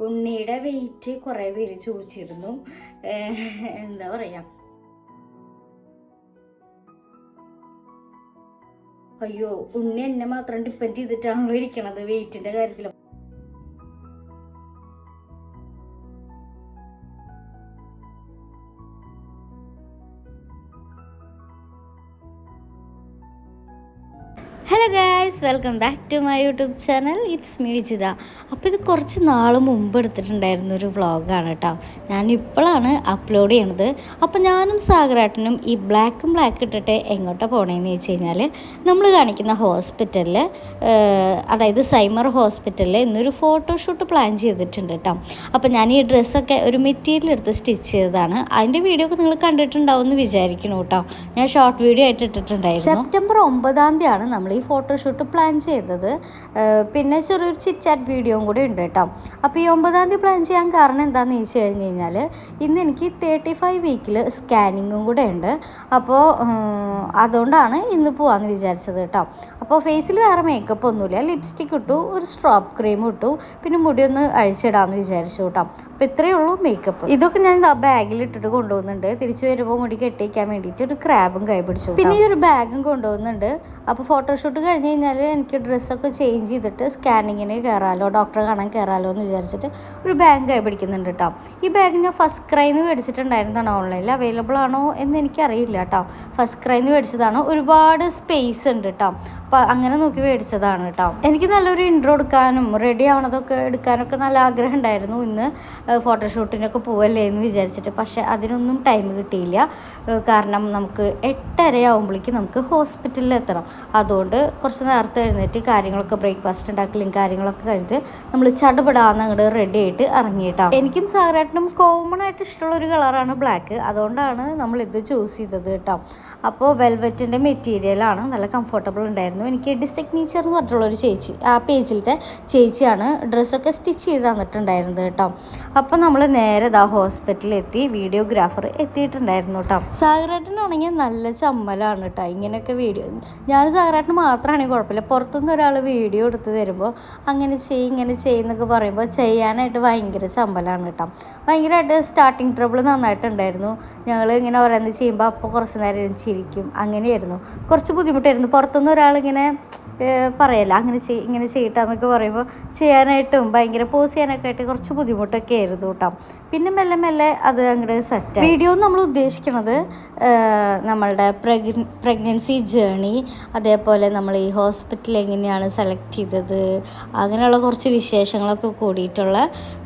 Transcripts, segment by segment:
ഉണ്ണിയുടെ വെയിറ്റ് കുറേ പേര് ചോദിച്ചിരുന്നു. എന്താ പറയാ? അയ്യോ ഉണ്ണി എന്നെ മാത്രം ഡിപ്പെൻഡ് ചെയ്തിട്ടാണല്ലോ ഇരിക്കണത് വെയിറ്റിന്റെ കാര്യത്തിൽ hello guys welcome back to my YouTube channel it's me Vijitha അപ്പോൾ ഇത് കുറച്ച് നാൾ മുമ്പ് എടുത്തിട്ടുണ്ടായിരുന്ന ഒരു വ്ളോഗാണ് കേട്ടോ ഞാൻ ഇപ്പോഴാണ് അപ്ലോഡ് ചെയ്യണത്. അപ്പോൾ ഞാനും സാഗരാട്ടനും ഈ ബ്ലാക്കും ബ്ലാക്ക് ഇട്ടിട്ട് എങ്ങോട്ടാണ് പോണേന്ന് ചോദിച്ചു കഴിഞ്ഞാൽ നമ്മൾ കാണിക്കുന്ന ഹോസ്പിറ്റലിൽ അതായത് സൈമർ ഹോസ്പിറ്റലിൽ ഇന്നൊരു ഫോട്ടോഷൂട്ട് പ്ലാൻ ചെയ്തിട്ടുണ്ട് കേട്ടോ അപ്പോൾ ഞാൻ ഈ ഡ്രസ്സൊക്കെ ഒരു മെറ്റീരിയൽ എടുത്ത് സ്റ്റിച്ച് ചെയ്തതാണ്. അതിന്റെ വീഡിയോ ഒക്കെ നിങ്ങൾ കണ്ടിട്ടുണ്ടാവും എന്ന് കേട്ടോ ഞാൻ ഷോർട്ട് വീഡിയോ ആയിട്ട് ഇട്ടിട്ടുണ്ടായിരുന്നു. സെപ്റ്റംബർ ഒമ്പതാം തീയതിയാണ് നമ്മൾ ഈ ഫോട്ടോഷൂട്ട് പ്ലാൻ ചെയ്തത്. പിന്നെ ചെറിയൊരു ചിറ്റാറ്റ് വീഡിയോയും കൂടി ഉണ്ട് കേട്ടോ. അപ്പോൾ ഈ ഒമ്പതാം തീയതി പ്ലാൻ ചെയ്യാൻ കാരണം എന്താണെന്ന് ചോദിച്ചു കഴിഞ്ഞ് കഴിഞ്ഞാൽ ഇന്ന് എനിക്ക് തേർട്ടി ഫൈവ് വീക്കിൽ സ്കാനിങ്ങും കൂടെ ഉണ്ട്. അപ്പോൾ അതുകൊണ്ടാണ് ഇന്ന് പോവാന്ന് വിചാരിച്ചത് കേട്ടോ. അപ്പോൾ ഫേസിൽ വേറെ മേക്കപ്പ് ഒന്നുമില്ല. ലിപ്സ്റ്റിക് ഇട്ടു ഒരു സ്ട്രോപ്പ് ക്രീം ഇട്ടു പിന്നെ മുടിയൊന്ന് അഴിച്ചിടാമെന്ന് വിചാരിച്ചു കേട്ടോ. അപ്പോൾ ഇത്രയേ ഉള്ളൂ മേക്കപ്പ് ഇതൊക്കെ ഞാൻ ആ ബാഗിൽ ഇട്ടിട്ട് കൊണ്ടുപോകുന്നുണ്ട് തിരിച്ചു വരുമ്പോൾ മുടി കെട്ടിക്കാൻ വേണ്ടിയിട്ട് ഒരു ക്രാബും കൈ പിടിച്ചു. പിന്നെ ഈ ഒരു ബാഗും കൊണ്ടുപോകുന്നുണ്ട് അപ്പോൾ ഫോട്ടോഷൂട്ട് കഴിഞ്ഞ് കഴിഞ്ഞാൽ എനിക്ക് ഡ്രസ്സൊക്കെ ചേഞ്ച് ചെയ്തിട്ട് സ്കാനിങ്ങിന് കയറാലോ ഡോക്ടറെ കാണാൻ കയറാലോ എന്ന് വിചാരിച്ചിട്ട് ഒരു ബാഗ് കൈ പിടിക്കുന്നുണ്ട് കേട്ടോ ഈ ബാഗ് ഞാൻ ഫസ്റ്റ് ക്രൈന്ന് മേടിച്ചിട്ടുണ്ടായിരുന്നതാണ് ഓൺലൈനിൽ അവൈലബിൾ ആണോ എന്ന് എനിക്കറിയില്ല കേട്ടോ ഫസ്റ്റ് ക്രൈന്ന് മേടിച്ചതാണ്. ഒരുപാട് സ്പേസ് ഉണ്ട് കേട്ടോ അപ്പോൾ അങ്ങനെ നോക്കി മേടിച്ചതാണ് കേട്ടോ എനിക്ക് നല്ലൊരു ഇൻട്രോ എടുക്കാനും റെഡി ആവണതൊക്കെ എടുക്കാനൊക്കെ നല്ല ആഗ്രഹം ഉണ്ടായിരുന്നു ഇന്ന്. ഫോട്ടോഷൂട്ടിനൊക്കെ പോവല്ലേ എന്ന് വിചാരിച്ചിട്ട്. പക്ഷേ അതിനൊന്നും ടൈം കിട്ടിയില്ല. കാരണം നമുക്ക് എട്ടരയാവുമ്പോഴേക്ക് നമുക്ക് ഹോസ്പിറ്റലിൽ എത്തണം. അതുകൊണ്ട് കുറച്ച് നേരത്തെ എഴുന്നേറ്റ് കാര്യങ്ങളൊക്കെ ബ്രേക്ക്ഫാസ്റ്റ് ഉണ്ടാക്കലും കാര്യങ്ങളൊക്കെ കഴിഞ്ഞിട്ട് നമ്മൾ ചടപടാന്ന് അങ്ങോട്ട് റെഡി ആയിട്ട് ഇറങ്ങിയിട്ടാണ് എനിക്കും സാറായിട്ടും കോമൺ ആയിട്ട് ഇഷ്ടമുള്ള ഒരു കളറാണ് ബ്ലാക്ക് അതുകൊണ്ടാണ് നമ്മൾ ഇത് ചൂസ് ചെയ്തത് കേട്ടോ. അപ്പോൾ വെൽവെറ്റിന്റെ മെറ്റീരിയലാണ് നല്ല കംഫർട്ടബിൾ ഉണ്ടായിരുന്നു. എനിക്ക് ഡിസിഗ്നേച്ചർ എന്ന് പറഞ്ഞിട്ടുള്ളൊരു ചേച്ചി ആ പേജിലത്തെ ചേച്ചിയാണ് ഡ്രസ്സൊക്കെ സ്റ്റിച്ച് ചെയ്ത് തന്നിട്ടുണ്ടായിരുന്നത് കേട്ടോ. അപ്പോൾ നമ്മൾ നേരെ ഇതാ ഹോസ്പിറ്റലിൽ എത്തി വീഡിയോഗ്രാഫർ എത്തിയിട്ടുണ്ടായിരുന്നു കേട്ടോ സാഗരേട്ടനാണെങ്കിൽ നല്ല ചമ്മലാണ് കേട്ടോ ഇങ്ങനെയൊക്കെ വീഡിയോ. ഞാൻ സാഗരേട്ടന് മാത്രമാണെങ്കിൽ കുഴപ്പമില്ല. പുറത്തുനിന്ന് ഒരാൾ വീഡിയോ എടുത്ത് തരുമ്പോൾ അങ്ങനെ ചെയ്യും ഇങ്ങനെ ചെയ്യുന്നൊക്കെ പറയുമ്പോൾ ചെയ്യാനായിട്ട് ഭയങ്കര ചമ്പലാണ് കേട്ടോ ഭയങ്കരമായിട്ട് സ്റ്റാർട്ടിങ് ട്രബിൾ നന്നായിട്ടുണ്ടായിരുന്നു. ഞങ്ങൾ ഇങ്ങനെ ഓരോന്ന് ചെയ്യുമ്പോൾ അപ്പോൾ കുറച്ച് നേരം ചിരിക്കും. അങ്ങനെയായിരുന്നു. കുറച്ച് ബുദ്ധിമുട്ടായിരുന്നു. പുറത്തുനിന്ന് ഒരാളിങ്ങനെ പറയല്ല അങ്ങനെ ചെയ് ഇങ്ങനെ ചെയ്യട്ടെന്നൊക്കെ പറയുമ്പോൾ ചെയ്യാനായിട്ടും ഭയങ്കര പോസ് ചെയ്യാനൊക്കെ ആയിട്ട് കുറച്ച് ബുദ്ധിമുട്ടൊക്കെ ആയിരുന്നു. കേട്ടോ. പിന്നെ മെല്ലെ മെല്ലെ അത് അങ്ങോട്ട് സെറ്റ് വീഡിയോ നമ്മൾ ഉദ്ദേശിക്കുന്നത് നമ്മളുടെ പ്രഗ്ന പ്രഗ്നൻസി ജേണി അതേപോലെ നമ്മൾ ഈ ഹോസ്പിറ്റൽ എങ്ങനെയാണ് സെലക്ട് ചെയ്തത് അങ്ങനെയുള്ള കുറച്ച് വിശേഷങ്ങളൊക്കെ കൂടിയിട്ടുള്ള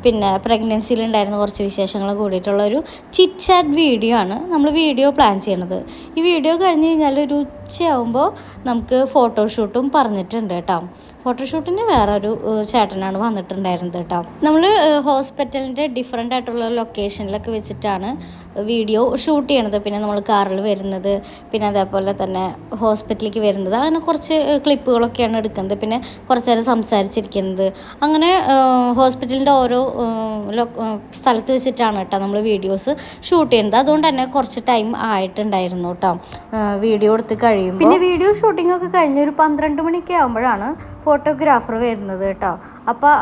പിന്നെ പ്രഗ്നൻസിയിലുണ്ടായിരുന്ന കുറച്ച് വിശേഷങ്ങൾ കൂടിയിട്ടുള്ള ഒരു ചിറ്റ് ചാറ്റ് വീഡിയോ ആണ് നമ്മൾ വീഡിയോ പ്ലാൻ ചെയ്യണത്. ഈ വീഡിയോ കഴിഞ്ഞ് കഴിഞ്ഞാൽ ഒരു ഉച്ചയാവുമ്പോൾ നമുക്ക് ഫോട്ടോഷൂട്ടും പറഞ്ഞിട്ടുണ്ട് കേട്ടോ. ഫോട്ടോഷൂട്ടിന് വേറൊരു ചേട്ടനാണ് വന്നിട്ടുണ്ടായിരുന്നത് കേട്ടോ നമ്മൾ ഹോസ്പിറ്റലിന്റെ ഡിഫറെന്റ് ആയിട്ടുള്ള ലൊക്കേഷനിലൊക്കെ വെച്ചിട്ടാണ് വീഡിയോ ഷൂട്ട് ചെയ്യണത്. പിന്നെ നമ്മൾ കാറിൽ വരുന്നത്. പിന്നെ അതേപോലെ തന്നെ ഹോസ്പിറ്റലിലേക്ക് വരുന്നത്. അങ്ങനെ കുറച്ച് ക്ലിപ്പുകളൊക്കെയാണ് എടുക്കുന്നത്. പിന്നെ കുറച്ച് നേരം സംസാരിച്ചിരിക്കുന്നത്. അങ്ങനെ ഹോസ്പിറ്റലിന്റെ ഓരോ സ്ഥലത്ത് വെച്ചിട്ടാണ് കേട്ടോ നമ്മൾ വീഡിയോസ് ഷൂട്ട് ചെയ്യുന്നത്. അതുകൊണ്ട് തന്നെ കുറച്ച് ടൈം ആയിട്ടുണ്ടായിരുന്നു കേട്ടോ. വീഡിയോ എടുത്ത് കഴിയുമ്പോൾ പിന്നെ വീഡിയോ ഷൂട്ടിംഗ് ഒക്കെ കഴിഞ്ഞ് ഒരു പന്ത്രണ്ട് മണിക്ക് ആകുമ്പോഴാണ് ഫോട്ടോഗ്രാഫർ വരുന്നത് കേട്ടോ. അപ്പോൾ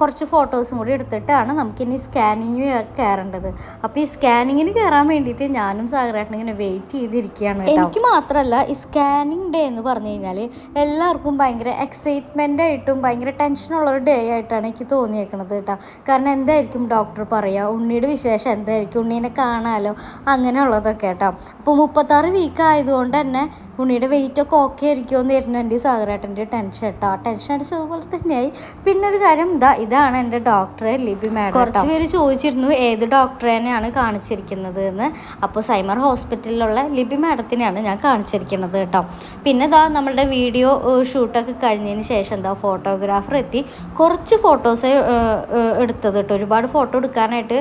കുറച്ച് ഫോട്ടോസും കൂടി എടുത്തിട്ടാണ് നമുക്കിനി സ്കാനിങ് കയറേണ്ടത്. അപ്പോൾ ഈ സ്കാനിങ്ങിന് കയറാൻ വേണ്ടിയിട്ട് ഞാനും സാഗരേട്ടനും ഇങ്ങനെ വെയിറ്റ് ചെയ്തിരിക്കുകയാണ്. എനിക്ക് മാത്രമല്ല ഈ സ്കാനിങ് ഡേ എന്ന് പറഞ്ഞു കഴിഞ്ഞാൽ എല്ലാവർക്കും ഭയങ്കര എക്സൈറ്റ്മെന്റ് ആയിട്ടും ഭയങ്കര ടെൻഷനുള്ള ഒരു ഡേ ആയിട്ടാണ് എനിക്ക് തോന്നിയേക്കണത് കേട്ടോ കാരണം എന്തായിരിക്കും ഡോക്ടർ പറയുക ഉണ്ണിയുടെ വിശേഷം എന്തായിരിക്കും ഉണ്ണീനെ കാണാമല്ലോ അങ്ങനെയുള്ളതൊക്കെ കേട്ടോ അപ്പോൾ മുപ്പത്താറ് വീക്ക് ആയതുകൊണ്ട് തന്നെ ഉണ്ണിയുടെ വെയിറ്റ് ഒക്കെ ഓക്കെ ആയിരിക്കുമോ എന്നായിരുന്നു എന്റെ സാഗരേട്ടന്റെ ടെൻഷൻ കേട്ടോ ടെൻഷൻ അടിച്ചതുപോലെ തന്നെയായി. പിന്നെ ഒരു കാര്യം ഇതാ ഇതാണ് എന്റെ ഡോക്ടറെ ലിബി മാഡം കുറച്ച് പേര് ചോദിച്ചിരുന്നു ഏത് ഡോക്ടറേനെയാണ് കാണിച്ചിരിക്കുന്നത് എന്ന് അപ്പോൾ സൈമർ ഹോസ്പിറ്റലിലുള്ള ലിബി മാഡത്തിനെയാണ് ഞാൻ കാണിച്ചിരിക്കുന്നത് കേട്ടോ. പിന്നെ ഇതാ നമ്മളുടെ വീഡിയോ ഷൂട്ടൊക്കെ കഴിഞ്ഞതിന് ശേഷം എന്താ ഫോട്ടോഗ്രാഫർ എത്തി. കുറച്ച് ഫോട്ടോസ് എടുത്തത് കേട്ടോ. ഒരുപാട് ഫോട്ടോ എടുക്കാനായിട്ട്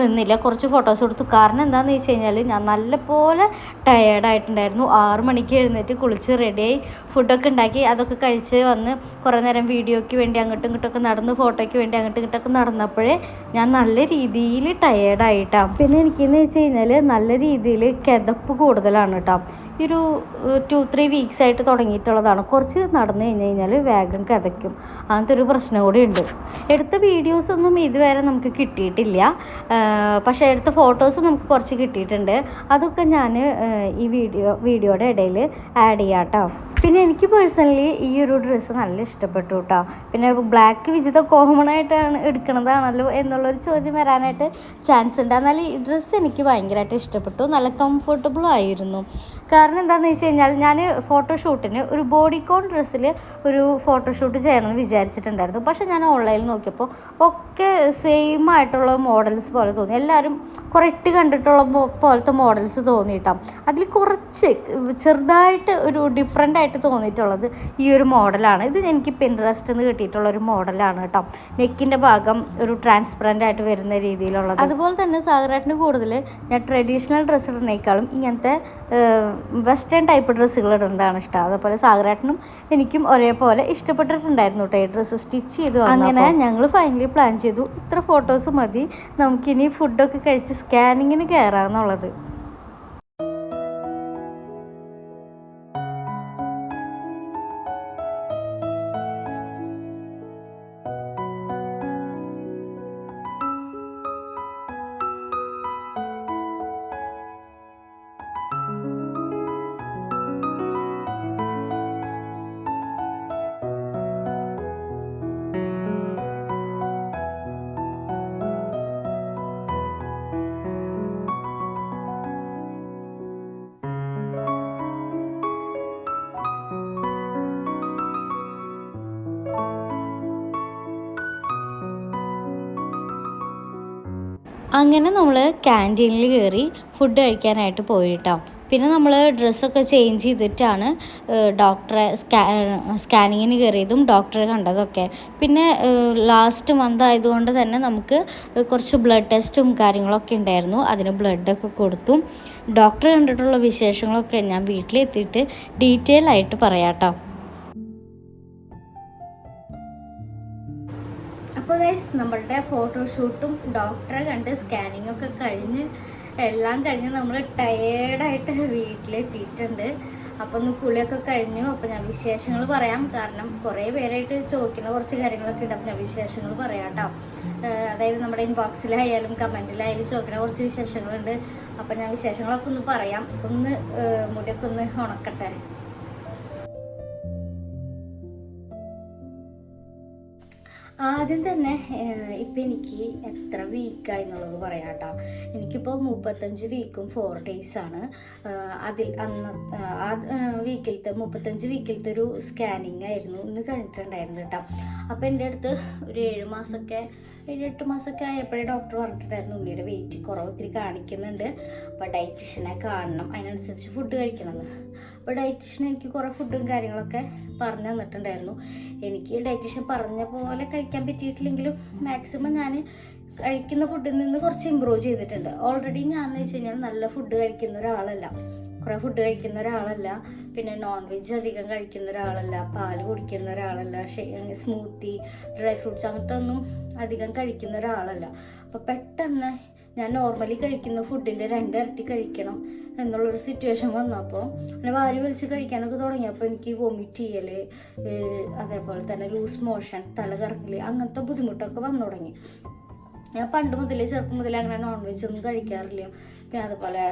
നിന്നില്ല. കുറച്ച് ഫോട്ടോസ് എടുത്തു. കാരണം എന്താണെന്ന് വെച്ച് കഴിഞ്ഞാൽ ഞാൻ നല്ലപോലെ ടയേർഡായിട്ടുണ്ടായിരുന്നു ആറ് മണിക്ക് എഴുന്നേറ്റ് കുളിച്ച് റെഡിയായി ഫുഡൊക്കെ ഉണ്ടാക്കി അതൊക്കെ കഴിച്ച് വന്ന് കുറേ നേരം വീഡിയോയ്ക്ക് വേണ്ടി അങ്ങോട്ടും ഇങ്ങോട്ടൊക്കെ നടന്ന് ഫോട്ടോയ്ക്ക് വേണ്ടി അങ്ങോട്ടും ഇങ്ങോട്ടൊക്കെ നടന്നപ്പോഴേ ഞാൻ നല്ല രീതിയിൽ ടയേർഡായിട്ടാണ് പിന്നെ എനിക്കെന്ന് വെച്ച് കഴിഞ്ഞാൽ നല്ല രീതിയിൽ കിതപ്പ് കൂടുതലാണ് കേട്ടോ ഈ ഒരു ടു ത്രീ വീക്സ് ആയിട്ട് തുടങ്ങിയിട്ടുള്ളതാണ്. കുറച്ച് നടന്നു കഴിഞ്ഞ് കഴിഞ്ഞാൽ വേഗം കതയ്ക്കും. അങ്ങനത്തെ ഒരു പ്രശ്നം കൂടി ഉണ്ട്. എടുത്ത വീഡിയോസ് ഒന്നും ഇതുവരെ നമുക്ക് കിട്ടിയിട്ടില്ല. പക്ഷേ എടുത്ത ഫോട്ടോസ് നമുക്ക് കുറച്ച് കിട്ടിയിട്ടുണ്ട്. അതൊക്കെ ഞാൻ ഈ വീഡിയോ വീഡിയോയുടെ ഇടയിൽ ആഡ് ചെയ്യാം കേട്ടോ പിന്നെ എനിക്ക് പേഴ്സണലി ഈ ഒരു ഡ്രസ്സ് നല്ല ഇഷ്ടപ്പെട്ടു കേട്ടോ പിന്നെ ബ്ലാക്ക് വിജിത കോമൺ ആയിട്ടാണ് എടുക്കണതാണല്ലോ എന്നുള്ളൊരു ചോദ്യം വരാനായിട്ട് ചാൻസ് ഉണ്ട്. എന്നാൽ ഈ ഡ്രസ്സ് എനിക്ക് ഭയങ്കരമായിട്ട് ഇഷ്ടപ്പെട്ടു. നല്ല കംഫർട്ടബിളും ആയിരുന്നു. കാരണം എന്താണെന്ന് വെച്ച് കഴിഞ്ഞാൽ ഞാൻ ഫോട്ടോഷൂട്ടിന് ഒരു ബോഡിക്കോൺ ഡ്രസ്സിൽ ഒരു ഫോട്ടോഷൂട്ട് ചെയ്യണമെന്ന് വിചാരിച്ചിട്ടുണ്ടായിരുന്നു. പക്ഷേ ഞാൻ ഓൺലൈനിൽ നോക്കിയപ്പോൾ ഒക്കെ സെയിം ആയിട്ടുള്ള മോഡൽസ് പോലെ തോന്നി. എല്ലാവരും കുറേ ഇട്ട് കണ്ടിട്ടുള്ള പോലത്തെ മോഡൽസ് തോന്നിയിട്ടാണ് അതിൽ കുറച്ച് ചെറുതായിട്ട് ഒരു ഡിഫറെന്റ് ആയിട്ട് തോന്നിയിട്ടുള്ളത് ഈ ഒരു മോഡലാണ്. ഇത് എനിക്ക് പിൻട്രസ്റ്റ് നിന്ന് കിട്ടിയിട്ടുള്ള ഒരു മോഡലാണ് കേട്ടോ നെക്കിന്റെ ഭാഗം ഒരു ട്രാൻസ്പെറന്റ് ആയിട്ട് വരുന്ന രീതിയിലുള്ളത്. അതുപോലെ തന്നെ സാഗരാട്ടിന് കൂടുതൽ ഞാൻ ട്രഡീഷണൽ ഡ്രസ്സ് ഇടുന്നേക്കാളും ഇങ്ങനത്തെ വെസ്റ്റേൺ ടൈപ്പ് ഡ്രസ്സുകൾ ഇടുന്നതാണ് ഇഷ്ടം. അതുപോലെ സാഗരാട്ടിനും എനിക്കും ഒരേപോലെ ഇഷ്ടപ്പെട്ടിട്ടുണ്ടായിരുന്നു കേട്ടോ ഈ ഡ്രസ്സ് സ്റ്റിച്ച് ചെയ്തു അങ്ങനെ ഞങ്ങൾ ഫൈനലി പ്ലാൻ ചെയ്തു. ഇത്ര ഫോട്ടോസ് മതി. നമുക്കിനി ഫുഡൊക്കെ കഴിച്ച് സ്കാനിങ്ങിന് കയറാമെന്നുള്ളത് അങ്ങനെ നമ്മൾ ക്യാന്റീനിൽ കയറി ഫുഡ് കഴിക്കാനായിട്ട് പോയിട്ടോ. പിന്നെ നമ്മൾ ഡ്രസ്സൊക്കെ ചേഞ്ച് ചെയ്തിട്ടാണ് ഡോക്ടറെ സ്കാ സ്കാനിങ്ങിന് കയറിയതും ഡോക്ടറെ കണ്ടതൊക്കെ. പിന്നെ ലാസ്റ്റ് മന്ത് ആയതുകൊണ്ട് തന്നെ നമുക്ക് കുറച്ച് ബ്ലഡ് ടെസ്റ്റും കാര്യങ്ങളൊക്കെ ഉണ്ടായിരുന്നു. അതിന് ബ്ലഡൊക്കെ കൊടുത്തു. ഡോക്ടറെ കണ്ടിട്ടുള്ള വിശേഷങ്ങളൊക്കെ ഞാൻ വീട്ടിലെത്തിയിട്ട് ഡീറ്റെയിൽ ആയിട്ട് പറയാം കേട്ടോ ഗൈസ് നമ്മളുടെ ഫോട്ടോഷൂട്ടും ഡോക്ടറെ കണ്ട് സ്കാനിങ് ഒക്കെ കഴിഞ്ഞ് എല്ലാം കഴിഞ്ഞ് നമ്മൾ ടയേർഡായിട്ട് വീട്ടിലെത്തിയിട്ടുണ്ട്. അപ്പം ഒന്ന് കുളിയൊക്കെ കഴിഞ്ഞു. അപ്പം ഞാൻ വിശേഷങ്ങൾ പറയാം. കാരണം കുറേ പേരായിട്ട് ചോദിക്കുന്ന കുറച്ച് കാര്യങ്ങളൊക്കെ ഉണ്ട്. അപ്പം ഞാൻ വിശേഷങ്ങൾ പറയാം കേട്ടോ അതായത് നമ്മുടെ ഇൻബോക്സിലായാലും കമന്റിലായാലും ചോദിക്കുന്ന കുറച്ച് വിശേഷങ്ങളുണ്ട്. അപ്പം ഞാൻ വിശേഷങ്ങളൊക്കെ ഒന്ന് പറയാം. ഒന്ന് മുടിയൊക്കെ ഒന്ന് ഉണക്കട്ടെ. ആദ്യം തന്നെ ഇപ്പം എനിക്ക് എത്ര വീക്കായി എന്നുള്ളത് പറയാം കേട്ടോ എനിക്കിപ്പോൾ മുപ്പത്തഞ്ച് വീക്കും ഫോർ ഡേയ്സാണ് അതിൽ അന്ന് ആ വീക്കിലത്തെ മുപ്പത്തഞ്ച് വീക്കിലത്തെ ഒരു സ്കാനിങ് ആയിരുന്നു. ഇന്ന് കഴിഞ്ഞിട്ടുണ്ടായിരുന്നു കേട്ടോ. അപ്പോൾ എന്റെ അടുത്ത് ഒരു ഏഴ് മാസമൊക്കെ ഏഴ് എട്ട് മാസമൊക്കെ ആയപ്പോഴേ ഡോക്ടർ പറഞ്ഞിട്ടുണ്ടായിരുന്നു ഉണ്ണിയുടെ വെയിറ്റ് കുറവ് ഒത്തിരി കാണിക്കുന്നുണ്ട്. അപ്പോൾ ഡയറ്റീഷ്യനെ കാണണം. അതിനനുസരിച്ച് ഫുഡ് കഴിക്കണമെന്ന്. അപ്പോൾ ഡയറ്റീഷ്യൻ എനിക്ക് കുറേ ഫുഡും കാര്യങ്ങളൊക്കെ പറഞ്ഞു തന്നിട്ടുണ്ടായിരുന്നു. എനിക്ക് ഡയറ്റീഷ്യൻ പറഞ്ഞ പോലെ കഴിക്കാൻ പറ്റിയിട്ടില്ലെങ്കിലും മാക്സിമം ഞാൻ കഴിക്കുന്ന ഫുഡിൽ നിന്ന് കുറച്ച് ഇമ്പ്രൂവ് ചെയ്തിട്ടുണ്ട്. ഓൾറെഡി ഞാൻ എന്ന് വെച്ച് കഴിഞ്ഞാൽ നല്ല ഫുഡ് കഴിക്കുന്ന ഒരാളല്ല. കുറേ ഫുഡ് കഴിക്കുന്ന ഒരാളല്ല. പിന്നെ നോൺ വെജ് അധികം കഴിക്കുന്ന ഒരാളല്ല. പാൽ കുടിക്കുന്ന ഒരാളല്ല. സ്മൂത്തി ഡ്രൈ ഫ്രൂട്ട്സ് അങ്ങനത്തെ ഒന്നും അധികം കഴിക്കുന്ന ഒരാളല്ല. അപ്പോൾ പെട്ടെന്ന് ഞാൻ നോർമലി കഴിക്കുന്ന ഫുഡിന്റെ രണ്ടിരട്ടി കഴിക്കണം എന്നുള്ളൊരു സിറ്റുവേഷൻ വന്നു. വന്നപ്പോൾ അങ്ങനെ വാരി വലിച്ച് കഴിക്കാനൊക്കെ തുടങ്ങിയപ്പോൾ എനിക്ക് വൊമിറ്റ് ചെയ്യൽ അതേപോലെ തന്നെ ലൂസ് മോഷൻ തല കറങ്ങൽ അങ്ങനത്തെ ബുദ്ധിമുട്ടൊക്കെ വന്നു തുടങ്ങി. ഞാൻ പണ്ട് മുതലേ ചെറുപ്പം മുതലേ അങ്ങനെ നോൺ വെജ് ഒന്നും കഴിക്കാറില്ല. പിന്നെ അതുപോലെ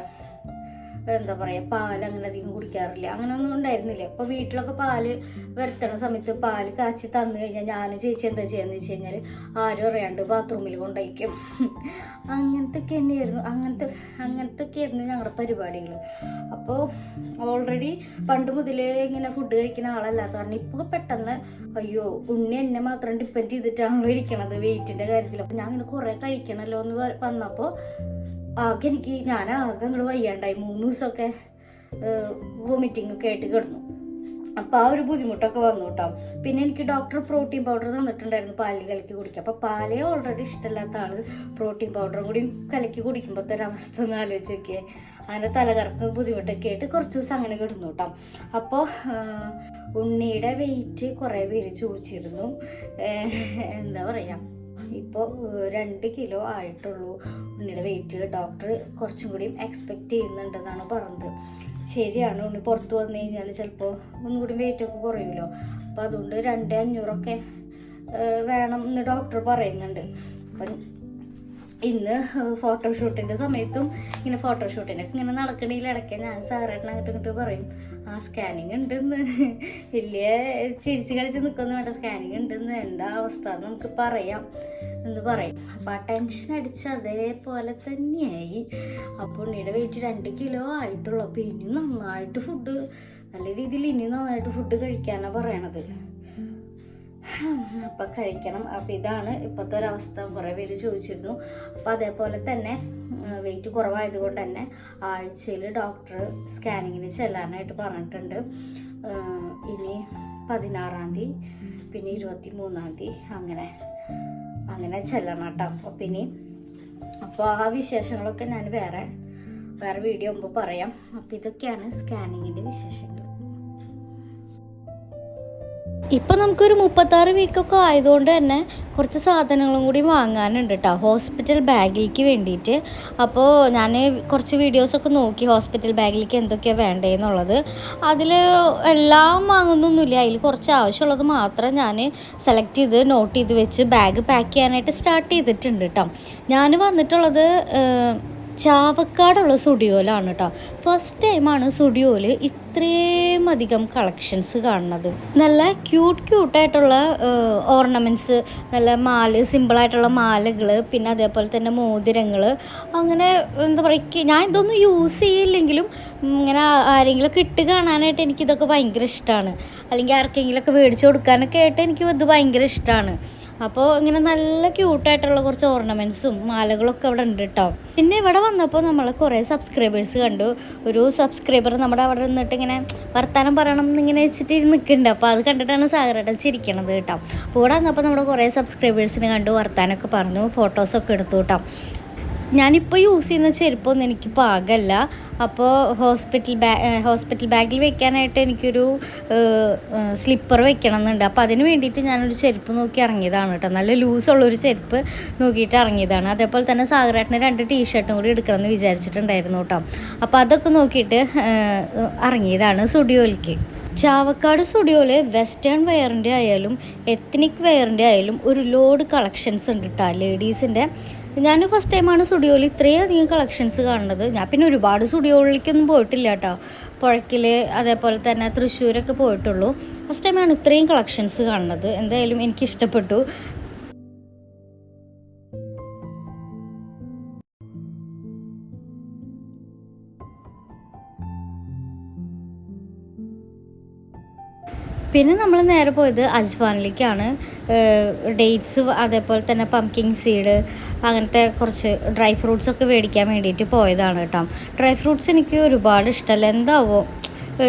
എന്താ പറയുക പാൽ അങ്ങനെ അധികം കുടിക്കാറില്ല. അങ്ങനെ ഒന്നും ഉണ്ടായിരുന്നില്ല. അപ്പോൾ വീട്ടിലൊക്കെ പാൽ വരുത്തണ സമയത്ത് പാൽ കാച്ചി തന്നു കഴിഞ്ഞാൽ ഞാനും ചേച്ചി എന്താ ചെയ്യാന്ന് വെച്ച് കഴിഞ്ഞാൽ ആരും അറിയാണ്ട് ബാത്റൂമിൽ കൊണ്ടയക്കും. അങ്ങനത്തെ ഒക്കെ തന്നെയായിരുന്നു. അങ്ങനത്തെ അങ്ങനത്തെ ഒക്കെ ആയിരുന്നു ഞങ്ങളുടെ പരിപാടികൾ അപ്പോൾ ഓൾറെഡി പണ്ട് മുതലേ ഇങ്ങനെ ഫുഡ് കഴിക്കുന്ന ആളല്ലാത്ത കാരണം ഇപ്പോൾ പെട്ടെന്ന് അയ്യോ ഉണ്ണി എന്നെ മാത്രം ഡിപ്പെൻഡ് ചെയ്തിട്ടാണല്ലോ ഇരിക്കണത് വെയിറ്റിന്റെ കാര്യത്തിൽ അപ്പോൾ ഞാൻ ഇങ്ങനെ കുറേ കഴിക്കണമല്ലോ എന്ന് വന്നപ്പോ വന്നപ്പോൾ ആകെ എനിക്ക് ഞാൻ ആകെ അങ്ങോട്ട് വയ്യാണ്ടായി. മൂന്ന് ദിവസമൊക്കെ വോമിറ്റിംഗ് ഒക്കെ ആയിട്ട് കിടന്നു. അപ്പോൾ ആ ഒരു ബുദ്ധിമുട്ടൊക്കെ വന്നു കേട്ടോ പിന്നെ എനിക്ക് ഡോക്ടർ പ്രോട്ടീൻ പൗഡർ തന്നിട്ടുണ്ടായിരുന്നു പാലിൽ കലക്കി കുടിക്കുക അപ്പോൾ പാലേ ഓൾറെഡി ഇഷ്ടമില്ലാത്ത ആൾ പ്രോട്ടീൻ പൗഡറും കൂടി കലക്കി കുടിക്കുമ്പോഴത്തെ ഒരവസ്ഥ ഒന്ന് ആലോചിച്ച് നോക്കിയേ. അങ്ങനെ തലകറക്കം ബുദ്ധിമുട്ടൊക്കെ ആയിട്ട് കുറച്ച് ദിവസം അങ്ങനെ കിടന്നു കേട്ടോ അപ്പോൾ ഉണ്ണിയുടെ വെയിറ്റ് കുറേ പേര് ചോദിച്ചിരുന്നു. എന്താ പറയുക ഇപ്പോൾ രണ്ട് കിലോ ആയിട്ടുള്ളൂ. ഉണ്ണിയുടെ വെയിറ്റ് ഡോക്ടർ കുറച്ചും കൂടിയും എക്സ്പെക്റ്റ് ചെയ്യുന്നുണ്ടെന്നാണ് പറഞ്ഞത്. ശരിയാണ് ഉണ്ണി പുറത്ത് വന്നു കഴിഞ്ഞാൽ ചിലപ്പോൾ ഒന്നുകൂടി വെയിറ്റ് ഒക്കെ കുറയുമല്ലോ അപ്പോൾ അതുകൊണ്ട് രണ്ട് അഞ്ഞൂറൊക്കെ വേണം എന്ന് ഡോക്ടർ പറയുന്നുണ്ട്. അപ്പം ഇന്ന് ഫോട്ടോഷൂട്ടിന്റെ സമയത്തും ഇങ്ങനെ ഫോട്ടോഷൂട്ടിനൊക്കെ ഇങ്ങനെ നടക്കണേൽ ഇടയ്ക്ക് ഞാൻ സാറേട്ടൻ അങ്ങോട്ട് ഇങ്ങോട്ട് പറയും ആ സ്കാനിങ് ഉണ്ടെന്ന്. വലിയ ചിരിച്ച് കളിച്ച് നിൽക്കുന്നു വേണ്ട സ്കാനിങ് ഉണ്ടെന്ന്. എന്താ അവസ്ഥ? നമുക്ക് പറയാം. എന്ന് പറയും. അപ്പം ആ ടെൻഷൻ അടിച്ച് അതേപോലെ തന്നെയായി. അപ്പോൾ ഉണ്ണിയുടെ വെയിറ്റ് രണ്ട് കിലോ ആയിട്ടുള്ളൂ. അപ്പോൾ ഇനി നന്നായിട്ട് ഫുഡ് നല്ല രീതിയിൽ ഇനി നന്നായിട്ട് ഫുഡ് കഴിക്കാനാണ് പറയണത്. അപ്പം കഴിക്കണം. അപ്പം ഇതാണ് ഇപ്പോഴത്തെ ഒരവസ്ഥ കുറേ പേര് ചോദിച്ചിരുന്നു. അപ്പം അതേപോലെ തന്നെ വെയിറ്റ് കുറവായതുകൊണ്ട് തന്നെ ആഴ്ചയിൽ ഡോക്ടർ സ്കാനിങ്ങിന് ചെല്ലാനായിട്ട് പറഞ്ഞിട്ടുണ്ട്. ഇനി പതിനാറാം തീയതി പിന്നെ ഇരുപത്തി മൂന്നാം തീയതി അങ്ങനെ അങ്ങനെ ചെല്ലണം കേട്ടോ. അപ്പം ഇനി അപ്പോൾ ആ വിശേഷങ്ങളൊക്കെ ഞാൻ വേറെ വേറെ വീഡിയോ മുമ്പ് പറയാം. അപ്പം ഇതൊക്കെയാണ് സ്കാനിങ്ങിന്റെ വിശേഷങ്ങൾ. ഇപ്പം നമുക്കൊരു മുപ്പത്താറ് വീക്കൊക്കെ ആയതുകൊണ്ട് തന്നെ കുറച്ച് സാധനങ്ങളും കൂടി വാങ്ങാനുണ്ട് കേട്ടോ ഹോസ്പിറ്റൽ ബാഗിലേക്ക് വേണ്ടിയിട്ട്. അപ്പോൾ ഞാൻ കുറച്ച് വീഡിയോസൊക്കെ നോക്കി ഹോസ്പിറ്റൽ ബാഗിലേക്ക് എന്തൊക്കെയാണ് വേണ്ടതെന്നുള്ളത് അതിൽ എല്ലാം വാങ്ങുന്നൊന്നുമില്ല. അതിൽ കുറച്ച് ആവശ്യമുള്ളത് മാത്രം ഞാൻ സെലക്ട് ചെയ്ത് നോട്ട് ചെയ്ത് വെച്ച് ബാഗ് പാക്ക് ചെയ്യാനായിട്ട് സ്റ്റാർട്ട് ചെയ്തിട്ടുണ്ട് കേട്ടോ ഞാൻ വന്നിട്ടുള്ളത് ചാവക്കാടുള്ള സ്റ്റുഡിയോയിലാണ് കേട്ടോ ഫസ്റ്റ് ടൈമാണ് സ്റ്റുഡിയോയിൽ ഇത്രയും അധികം കളക്ഷൻസ് കാണുന്നത്. നല്ല ക്യൂട്ട് ക്യൂട്ടായിട്ടുള്ള ഓർണമെന്റ്സ് നല്ല മാല സിമ്പിളായിട്ടുള്ള മാലകൾ പിന്നെ അതേപോലെ തന്നെ മോതിരങ്ങൾ അങ്ങനെ എന്താ പറയുക ഞാൻ ഇതൊന്നും യൂസ് ചെയ്യില്ലെങ്കിലും ഇങ്ങനെ ആരെങ്കിലും ഇട്ട് കാണാനായിട്ട് എനിക്കിതൊക്കെ ഭയങ്കര ഇഷ്ടമാണ് അല്ലെങ്കിൽ ആർക്കെങ്കിലുമൊക്കെ മേടിച്ച് കൊടുക്കാനൊക്കെ ആയിട്ട് എനിക്ക് ഇത് ഭയങ്കര ഇഷ്ടമാണ് അപ്പോൾ ഇങ്ങനെ നല്ല ക്യൂട്ടായിട്ടുള്ള കുറച്ച് ഓർണമെന്റ്സും മാലകളൊക്കെ അവിടെ ഉണ്ട് കേട്ടോ പിന്നെ ഇവിടെ വന്നപ്പോൾ നമ്മൾ കുറേ സബ്സ്ക്രൈബേഴ്സ് കണ്ടു. ഒരു സബ്സ്ക്രൈബർ നമ്മുടെ അവിടെ നിന്നിട്ട് ഇങ്ങനെ വർത്താനം പറയണം എന്നിങ്ങനെ വെച്ചിട്ട് നിൽക്കുന്നുണ്ട് അപ്പോൾ അത് കണ്ടിട്ടാണ് സാഗരേട്ടൻ ചിരിക്കണത് കേട്ടോ അപ്പോൾ ഇവിടെ വന്നപ്പോൾ നമ്മുടെ കുറേ സബ്സ്ക്രൈബേഴ്സിനെ കണ്ടു വർത്താനമൊക്കെ പറഞ്ഞു ഫോട്ടോസൊക്കെ എടുത്തു കേട്ടോ ഞാനിപ്പോൾ യൂസ് ചെയ്യുന്ന ചെരുപ്പൊന്നും എനിക്ക് പാകല്ല. അപ്പോൾ ഹോസ്പിറ്റൽ ബാ ഹോസ്പിറ്റൽ ബാഗിൽ വെക്കാനായിട്ട് എനിക്കൊരു സ്ലിപ്പർ വെക്കണം എന്നുണ്ട് അപ്പോൾ അതിന് വേണ്ടിയിട്ട് ഞാനൊരു ചെരുപ്പ് നോക്കി ഇറങ്ങിയതാണ് കേട്ടോ. നല്ല ലൂസുള്ളൊരു ചെരുപ്പ് നോക്കിയിട്ട് ഇറങ്ങിയതാണ്. അതേപോലെ തന്നെ സാഗരേട്ടന് രണ്ട് ടീഷർട്ടും കൂടി എടുക്കണമെന്ന് വിചാരിച്ചിട്ടുണ്ടായിരുന്നു കേട്ടോ. അപ്പോൾ അതൊക്കെ നോക്കിയിട്ട് ഇറങ്ങിയതാണ് സ്റ്റുഡിയോയിലേക്ക്. ചാവക്കാട് സ്റ്റുഡിയോയിൽ വെസ്റ്റേൺ വെയറിന്റെ ആയാലും എത്നിക് വെയറിന്റെ ആയാലും ഒരു ലോഡ് കളക്ഷൻസ് ഉണ്ട് കേട്ടോ. ലേഡീസിന്റെ ഞാൻ ഫസ്റ്റ് ടൈമാണ് സ്റ്റുഡിയോയിൽ ഇത്രയും അധികം കളക്ഷൻസ് കാണുന്നത്. ഞാൻ പിന്നെ ഒരുപാട് സ്റ്റുഡിയോകളിലേക്കൊന്നും പോയിട്ടില്ല കേട്ടോ പുഴക്കിൽ അതേപോലെ തന്നെ തൃശ്ശൂരൊക്കെ പോയിട്ടുള്ളൂ. ഫസ്റ്റ് ടൈമാണ് ഇത്രയും കളക്ഷൻസ് കാണുന്നത്. എന്തായാലും എനിക്ക് ഇഷ്ടപ്പെട്ടു പിന്നെ നമ്മൾ നേരെ പോയത് അജ്വാനിലേക്കാണ്. ഡേറ്റ്സ് അതേപോലെ തന്നെ പംകിങ് സീഡ് അങ്ങനത്തെ കുറച്ച് ഡ്രൈ ഫ്രൂട്ട്സ് ഒക്കെ മേടിക്കാൻ വേണ്ടിയിട്ട് പോയതാണ് കേട്ടോ. ഡ്രൈ ഫ്രൂട്ട്സ് എനിക്ക് ഒരുപാട് ഇഷ്ടമല്ല എന്താവോ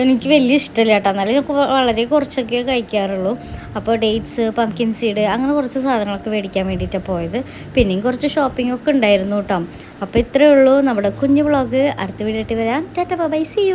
എനിക്ക് വലിയ ഇഷ്ടമല്ല കേട്ടോ. എന്നാലും ഞാൻ വളരെ കുറച്ചൊക്കെ കഴിക്കാറുള്ളൂ. അപ്പോൾ ഡേറ്റ്സ് പംകിൻ സീഡ് അങ്ങനെ കുറച്ച് സാധനങ്ങളൊക്കെ മേടിക്കാൻ വേണ്ടിയിട്ടാണ് പോയത്. പിന്നെയും കുറച്ച് ഷോപ്പിംഗ് ഒക്കെ ഉണ്ടായിരുന്നു കേട്ടോ. അപ്പോൾ ഇത്രയേ ഉള്ളൂ നമ്മുടെ കുഞ്ഞു വ്ളോഗ് അടുത്ത വീഡിയോ ആയിട്ട് വരാം. Tata by C U